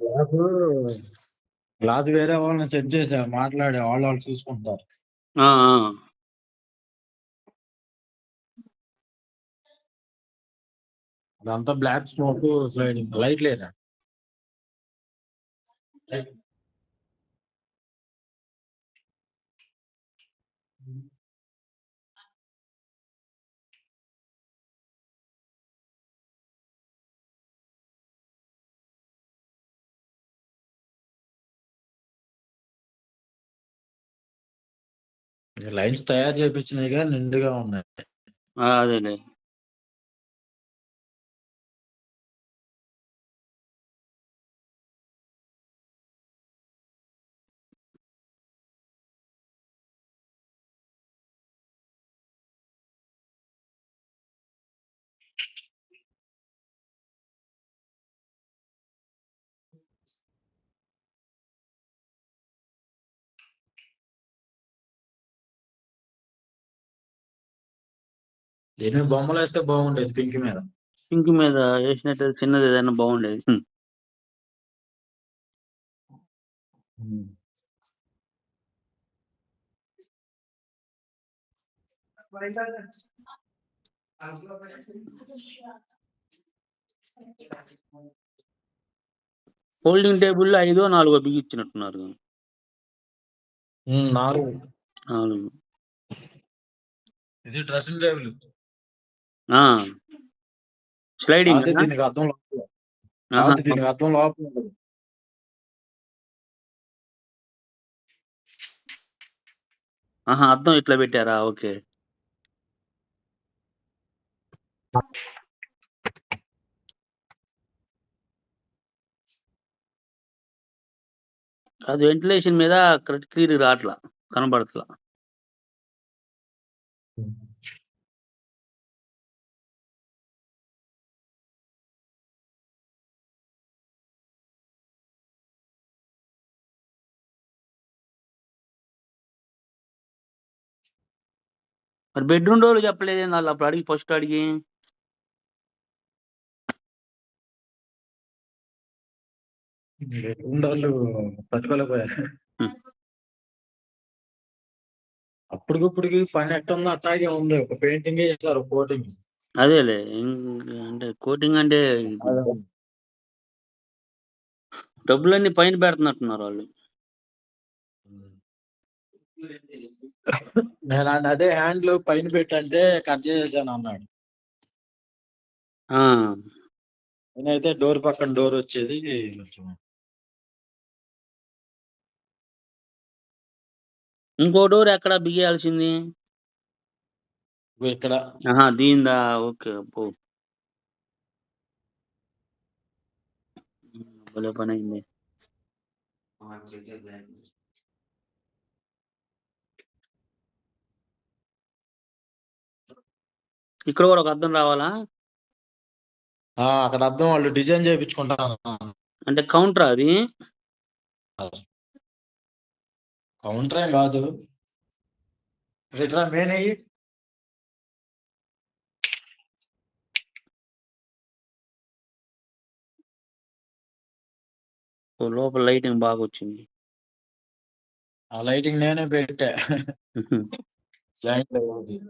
Glass glass వేరే వాళ్ళని set చేసా మాట్లాడే వాళ్ళు వాళ్ళు చూసుకుంటారు. అదంతా బ్లాక్ స్మోక్ స్లైడింగ్ లైట్ లేదా లైన్స్ తయారు చేయించినాయిగా నిండుగా ఉన్నాయి. ఆ, అదేలే దీని మీద బొమ్మలు వేస్తే బాగుండేది పింక్ మీద? పింక్ మీద వేసినట్టు చిన్నది ఏదైనా బాగుండేది. హ్మ్. ఫోల్డింగ్ టేబుల్ ఐదో నాలుగో బిగించినట్టున్నారు ఉమ్, నాలుగు. నాలుగు. ఇది డ్రెస్సింగ్ టేబుల్. స్లైడింగ్? దీనికి అర్థం లోపల దీనికి అర్థం ఆహా అర్థం ఇట్లా పెట్టారా? ఓకే. అది వెంటిలేషన్ మీద క్లియర్ రావట్లా కనబడట్లా. మరి బెడ్రూమ్ డోర్ చెప్పలేదు వాళ్ళు అప్పుడు అడిగి ఫస్ట్ అడిగి. ఉండాలు తట్టుకోలేకపోయారు హ్మ్. అప్పటికిప్పటికి పని ఎట్టుందో అట్లాగే ఉంది. ఒక పెయింటింగ్ చేశారు కోటింగ్ అదేలే అంటే కోటింగ్ అంటే డబ్బులన్నీ పైన పెడుతున్నట్టున్నారు వాళ్ళు. నేను అదే హ్యాండ్లు పైన పెట్టంటే కట్ చేసేసాను అన్నాడు. ఆ. నేనైతే డోర్ పక్కన డోర్ వచ్చేది. ఇంకో డోర్ ఎక్కడ బిగియాల్సింది? ఇక్కడ. దీందా? ఓకే భలే పని అయింది ఇక్కడ కూడా ఒక అద్దం రావాలా? అక్కడ అర్థం వాళ్ళు డిజైన్ చేయించుకుంటాను. అంటే కౌంటర్ అది? కౌంటర్ ఏం కాదు. ఇట్లా మెయిన్ అయ్యి. లోపల లైటింగ్ బాగా వచ్చింది. ఆ లైటింగ్ నేనే పెట్టా. జాయింట్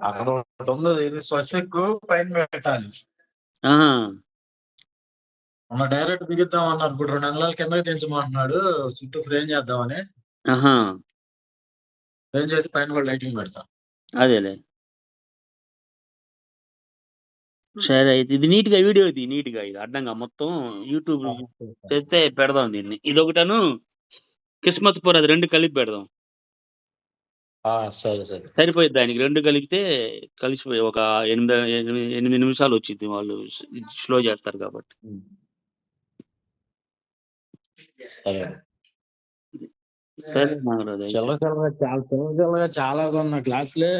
అక్కడ ఒకటి ఉంది ఇది స్వస్తిక్ పైన పెట్టాలి. ఆహా. మొన్న డైరెక్ట్ బిగిద్దాం అన్నారు ఇప్పుడు రెండు నెలల కిందకి దించమంటున్నాడు చుట్టూ ఫ్రేమ్ చేద్దామని. ఆహా. ఫ్రేమ్ చేసి పైన కూడా లైటింగ్ పెడతా. అదేలే. సరే అయితే ఇది నీట్గా వీడియో ఇది నీట్గా ఇది అడ్డంగా మొత్తం యూట్యూబ్ చేస్తే పెడదాం దీన్ని. ఇది ఒకటను కిస్మత్ పూర్ అది రెండు కలిపి పెడదాం. సరే సరే. సరిపోయింది దానికి రెండు కలిపితే కలిసిపోయి ఒక ఎనిమిది ఎనిమిది నిమిషాలు వచ్చింది వాళ్ళు స్లో చేస్తారు కాబట్టి. సరే. సరే నాగరాజు చాలా చిల్లరగా చాలా కొన్న గ్లాసులే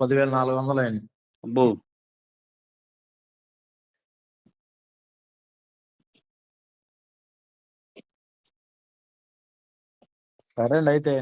పదివేల నాలుగు వందలు అయింది అబ్బో. సరే అండి అయితే.